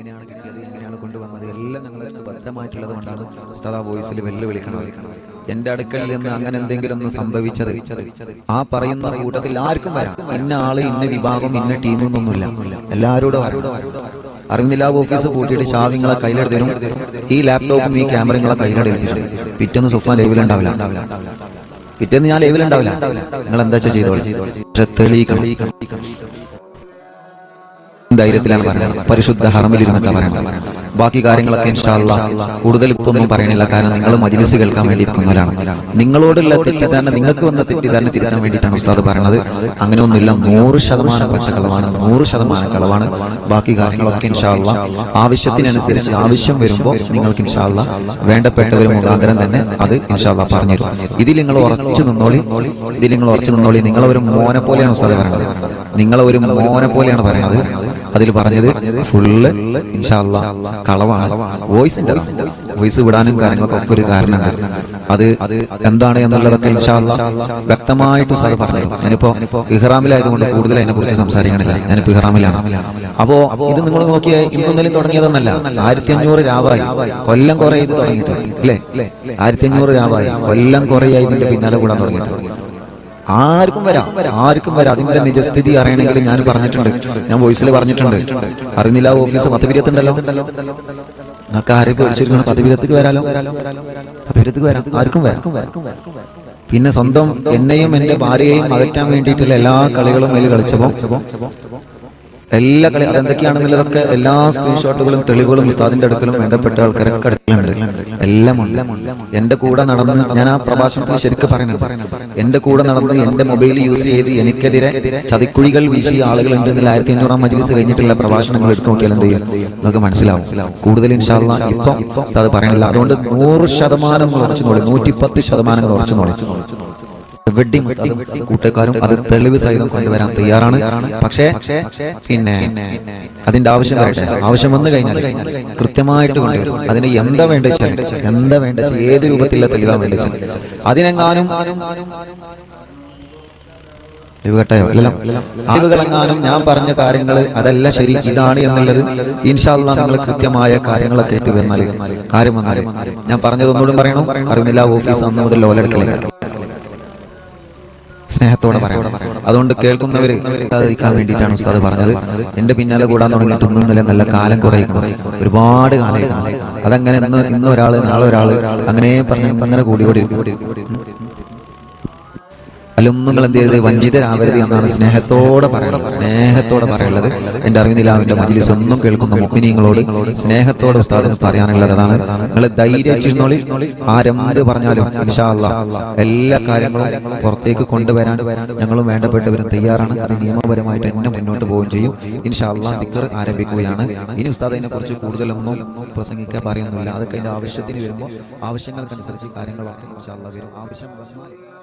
എങ്ങനെയാണ് കിട്ടിയത്? എങ്ങനെയാണ് കൊണ്ടുവന്നത്? എല്ലാം ഞങ്ങൾക്ക് ഭദ്രമായിട്ടുള്ളത് കൊണ്ടാണ് ഉസ്താദ് വോയിസിൽ വെല്ലുവിളിക്കുന്നത്. എന്റെ അടുക്കൽ നിന്ന് അങ്ങനെ എന്തെങ്കിലും ഒന്ന് സംഭവിച്ചത് ആ പറയുന്ന കൂട്ടത്തിൽ ആർക്കും വരാം. ഇന്ന ആൾ ഇന്ന വിഭാഗം ഇന്ന ടീം എന്നൊന്നുമില്ല. എല്ലാവരോടും വരാം. അറിയുന്നില്ല ഓഫീസ് പൂട്ടിയിട്ട് ഷാവിങ്ങളെ കയ്യിലെടുത്തരും ഈ ലാപ്ടോപ്പും ഈ ക്യാമറകളെ കയ്യിലെടുക്കും പിറ്റേന്ന് സുഫാൻ ലൈവിലുണ്ടാവില്ല പിറ്റേന്ന് ഞാൻ ലൈവിലുണ്ടാവില്ല നിങ്ങൾ എന്താ പക്ഷെ തെളിയിക്കണം ധൈര്യത്തിലാണ് പറയുന്നത് പരിശുദ്ധ ഹറമിൽ ഇരുന്നിട്ടാണ് പറയുന്നത് ബാക്കി കാര്യങ്ങളൊക്കെ ഇൻഷാല്ല കൂടുതൽ ഇപ്പൊ ഒന്നും പറയണില്ല. കാരണം നിങ്ങൾ മജിലിസ് കേൾക്കാൻ വേണ്ടി ഇരിക്കുന്നവരാണ് നിങ്ങളോടുള്ള തെറ്റിദ്ധാരണ നിങ്ങൾക്ക് വന്ന തെറ്റിദ്ധാരണ തിരുത്താൻ വേണ്ടിയിട്ടാണ് ഉസ്താദ് പറയുന്നത് അങ്ങനെ ഒന്നുമില്ല നൂറ് ശതമാനം പച്ചക്കളവാണ് നൂറ് ശതമാനം കളവാണ്. ബാക്കി കാര്യങ്ങളൊക്കെ ഇൻഷാല്ല ആവശ്യത്തിനനുസരിച്ച് ആവശ്യം വരുമ്പോൾ നിങ്ങൾക്ക് ഇൻഷാല്ല വേണ്ടപ്പെട്ടവർ മുഖാന്തരം തന്നെ അത് ഇൻഷാല്ല പറഞ്ഞുതരും. ഇതിൽ നിങ്ങൾ ഉറച്ചു നിന്നോളി. ഇതിൽ നിങ്ങൾ ഉറച്ചു നിന്നോളി. നിങ്ങളൊരു മോനെ പോലെയാണ് ഉസ്താദ് പറയുന്നത് നിങ്ങളൊരു മോനെ പോലെയാണ് പറയുന്നത് അതിൽ പറഞ്ഞത് ഫുള്ള് ഇൻഷാല്ല കളവാണ്. വോയിസ് വോയിസ് വിടാനും കാര്യങ്ങളൊക്കെ ഒക്കെ ഒരു കാരണമുണ്ട് അത് അത് എന്താണ് എന്നുള്ളതൊക്കെ ഇൻഷാല്ല വ്യക്തമായിട്ട് സാർ പറഞ്ഞു ഞാനിപ്പോ ഇഹ്റാമിലായതുകൊണ്ട് കൂടുതൽ അതിനെ കുറിച്ച് സംസാരിക്കണില്ല. ഞാനിപ്പോ ഇഹ്റാമിലാണ്. അപ്പോ ഇത് നിങ്ങൾ നോക്കിയാൽ ഇന്നൊന്നിലും തുടങ്ങിയതെന്നല്ല. ആയിരത്തി അഞ്ഞൂറ് രാവായി. കൊല്ലം കുറെ ഇത് തുടങ്ങിയിട്ട് അല്ലേ? ആയിരത്തി അഞ്ഞൂറ് രാവായി. കൊല്ലം കുറയായി ഇതിന്റെ പിന്നാലെ കൂടാൻ തുടങ്ങിയിട്ട് ആർക്കും വരാം ആർക്കും വരാം. അതിന്റെ നിജസ്ഥിതി അറിയണമെങ്കിൽ ഞാൻ പറഞ്ഞിട്ടുണ്ട്. ഞാൻ വോയിസിൽ പറഞ്ഞിട്ടുണ്ട്. അറിയുന്നില്ല ഓഫീസ് പത്തുപിരിയത്തുണ്ടല്ലോ നിങ്ങൾക്ക് ആരെ പേടിച്ചിരിക്കണം പത്തുപിരിയത്തേക്ക് വരാലോ? പത്തുപിരിയത്തേക്ക് വരാം. ആർക്കും വരാം. പിന്നെ സ്വന്തം എന്നെയും എന്റെ ഭാര്യയെയും അകറ്റാൻ വേണ്ടിയിട്ടുള്ള എല്ലാ കളികളും അതിൽ കളിച്ചപ്പോ എല്ലാ കളി അതെന്തൊക്കെയാണെന്നുള്ളതൊക്കെ എല്ലാ സ്ക്രീൻഷോട്ടുകളും തെളിവുകളും ഉസ്താദിന്റെ അടുക്കലും വേണ്ടപ്പെട്ട ആൾക്കാരൊക്കെ അടുക്കലുണ്ട് എല്ലാം ഉണ്ട് എന്റെ കൂടെ നടന്ന് ഞാൻ ആ പ്രഭാഷണത്തിൽ ശരിക്കും പറയുന്നത് എന്റെ കൂടെ നടന്ന് എന്റെ മൊബൈൽ യൂസ് ചെയ്ത് എനിക്കെതിരെ ചതിക്കുഴികൾ വീശിയ ആളുകൾ ഉണ്ടെങ്കിൽ ആയിരത്തി അഞ്ഞൂറാം മജ്ലിസ് കഴിഞ്ഞിട്ടുള്ള പ്രഭാഷണങ്ങൾ എടുത്തു നോക്കിയാൽ എന്ത് ചെയ്യും? നമുക്ക് മനസ്സിലാവും. കൂടുതൽ ഇൻഷാല്ല ഇപ്പം ഉസ്താദ് പറയണില്ല. അതുകൊണ്ട് നൂറ് ശതമാനം ഉറച്ചു നോളി. നൂറ്റി പത്ത് ശതമാനം ഉറച്ചു നോളി. വെഡ്ഡിംഗ് ഉസ്താദും കൂട്ടുകാരും അത് തെളിവ് സഹിതം കൊണ്ടുവരാൻ തയ്യാറാണ്. പക്ഷേ പിന്നെ അതിന്റെ ആവശ്യം വരട്ടെ. ആവശ്യം വന്നു കഴിഞ്ഞാൽ കൃത്യമായിട്ട് കൊണ്ടുവരും. അതിന് എന്താ വേണ്ട എന്താ വേണ്ട ഏത് രൂപത്തിലുള്ള തെളിവാൻ വേണ്ട അതിനെങ്ങാനും ും അറിവുകളെങ്ങാനും ഞാൻ പറഞ്ഞ കാര്യങ്ങൾ അതല്ല ശരി ഇതാണ് എന്നുള്ളത് ഇൻഷാല്ല നിങ്ങൾ കൃത്യമായ കാര്യങ്ങളെ തെറ്റ് വന്നാൽ കാര്യം വന്നാൽ ഞാൻ പറഞ്ഞതൊന്നുകൂടി പറയണം? അറിയുന്നില്ല ഓഫീസ് ഒന്നും മുതൽ ലോലെടുക്കലേ സ്നേഹത്തോടെ പറയാം അതുകൊണ്ട് കേൾക്കുന്നവര് കേൾക്കാതിരിക്കാൻ വേണ്ടിയിട്ടാണ് ഉസ്താദ് പറഞ്ഞത്. എന്റെ പിന്നാലെ കൂടാൻ തുടങ്ങിയിട്ട് ഒന്നും നില നല്ല കാലം കുറേ ഒരുപാട് കാലം അതങ്ങനെ ഇന്ന് ഇന്ന് ഒരാൾ നാളെ ഒരാൾ അങ്ങനെ പറഞ്ഞ അങ്ങനെ കൂടി കൂടി അതിലൊന്നും നിങ്ങൾ എന്ത് ചെയ്യരുത്? വഞ്ചിതരാവരുത് എന്നാണ് സ്നേഹത്തോടെ പറയുന്നത്. സ്നേഹത്തോടെ പറയുള്ളത് എന്റെ അറിവിനിലാവിന്റെ മജിലിസ് ഒന്നും കേൾക്കുന്ന മുഖിനീങ്ങളോട് സ്നേഹത്തോടെ ഉസ്താദിന് പറയാനുള്ളത് അതാണ്. നിങ്ങൾ ധൈര്യച്ചിരുന്നോളി ആരെന്ത് പറഞ്ഞാലും എല്ലാ കാര്യങ്ങളും പുറത്തേക്ക് കൊണ്ടുവരാൻ ഞങ്ങളും വേണ്ടപ്പെട്ടവരും തയ്യാറാണ്. അത് നിയമപരമായിട്ട് എന്നെ മുന്നോട്ട് പോവുകയും ചെയ്യും. ഇൻഷാല്ല തിക്കർ ആരംഭിക്കുകയാണ്. ഇനി ഉസ്താദ് അതിനെ കുറിച്ച് കൂടുതലൊന്നും പ്രസംഗിക്കാൻ പറയുന്നില്ല. അതൊക്കെ എന്റെ ആവശ്യത്തിന് വരുമ്പോൾ ആവശ്യങ്ങൾക്കനുസരിച്ച് കാര്യങ്ങളൊക്കെ. ഇൻഷാ അല്ലാ വരും. ആവശ്യം വന്നാൽ